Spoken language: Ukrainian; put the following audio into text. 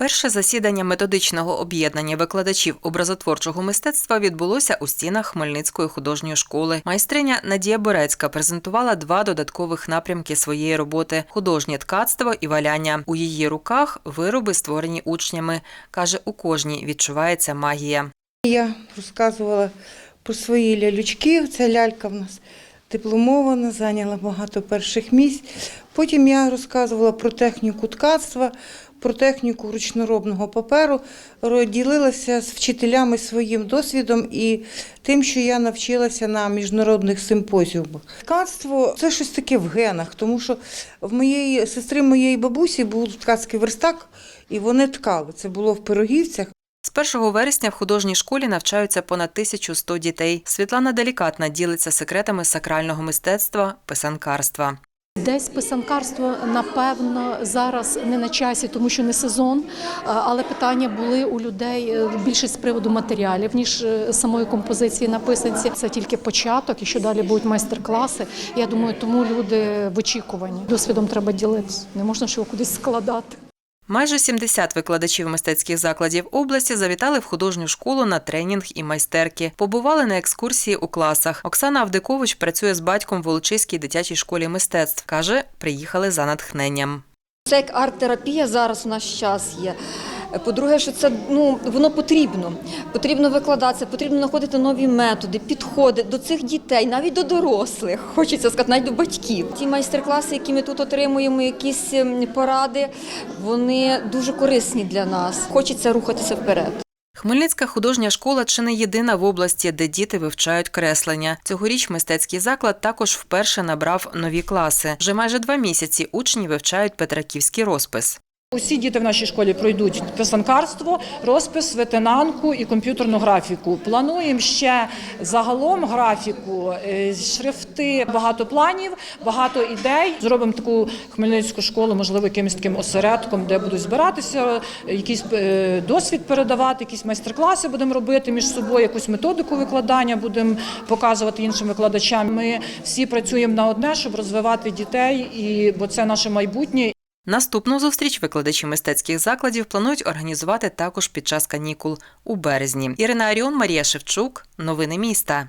Перше засідання методичного об'єднання викладачів образотворчого мистецтва відбулося у стінах Хмельницької художньої школи. Майстриня Надія Борецька презентувала два додаткових напрямки своєї роботи: художнє ткацтво і валяння. У її руках вироби створені учнями. каже, у кожній відчувається магія. Я розказувала про свої лялючки. Ця лялька в нас дипломована, зайняла багато перших місць. Потім я розказувала про техніку ткацтва, про техніку ручноробного паперу, ділилася з вчителями своїм досвідом і тим, що я навчилася на міжнародних симпозіумах. Ткацтво це щось таке в генах, тому що в моєї сестри моєї бабусі був ткацький верстак, і вони ткали. Це було в пирогівцях. З 1 вересня в художній школі навчаються понад 1100 дітей. Світлана Делікатна ділиться секретами сакрального мистецтва, писанкарства. Десь писанкарство, напевно, зараз не на часі, тому що не сезон. Але питання були у людей е, більше з приводу матеріалів, ніж е, самої композиції на писанці. Це тільки початок, і що далі будуть майстер-класи. Я думаю, тому люди в очікуванні. Досвідом треба ділитися. Не можна його кудись складати. Майже 70 викладачів мистецьких закладів області завітали в художню школу на тренінг і майстерки. Побували на екскурсії у класах. Оксана Авдикович працює з батьком в Волочиській дитячій школі мистецтв. каже, приїхали за натхненням. Це як арт-терапія зараз у наш час є. По-друге, що це ну воно потрібно. Потрібно викладатися, потрібно знаходити нові методи, підходи до цих дітей, навіть до дорослих. Хочеться сказати, навіть до батьків. Ті майстер-класи, які ми тут отримуємо, якісь ем, поради, вони дуже корисні для нас. Хочеться рухатися вперед. Хмельницька художня школа чи не єдина в області, де діти вивчають креслення. Цьогоріч мистецький заклад також вперше набрав нові класи. Вже майже два місяці учні вивчають петраківський розпис. Усі діти в нашій школі пройдуть писанкарство, розпис, ветенанку і комп'ютерну графіку. Плануємо ще загалом графіку, е, шрифти, багато планів, багато ідей. Зробимо таку хмельницьку школу, можливо, якимось таким осередком, де будуть збиратися, е, якийсь е, досвід передавати, якісь майстер-класи будемо робити між собою, якусь методику викладання будемо показувати іншим викладачам. Ми всі працюємо на одне, щоб розвивати дітей, і бо це наше майбутнє. Наступну зустріч викладачі мистецьких закладів планують організувати також під час канікул у березні. Ірина Аріон, Марія Шевчук. Новини міста.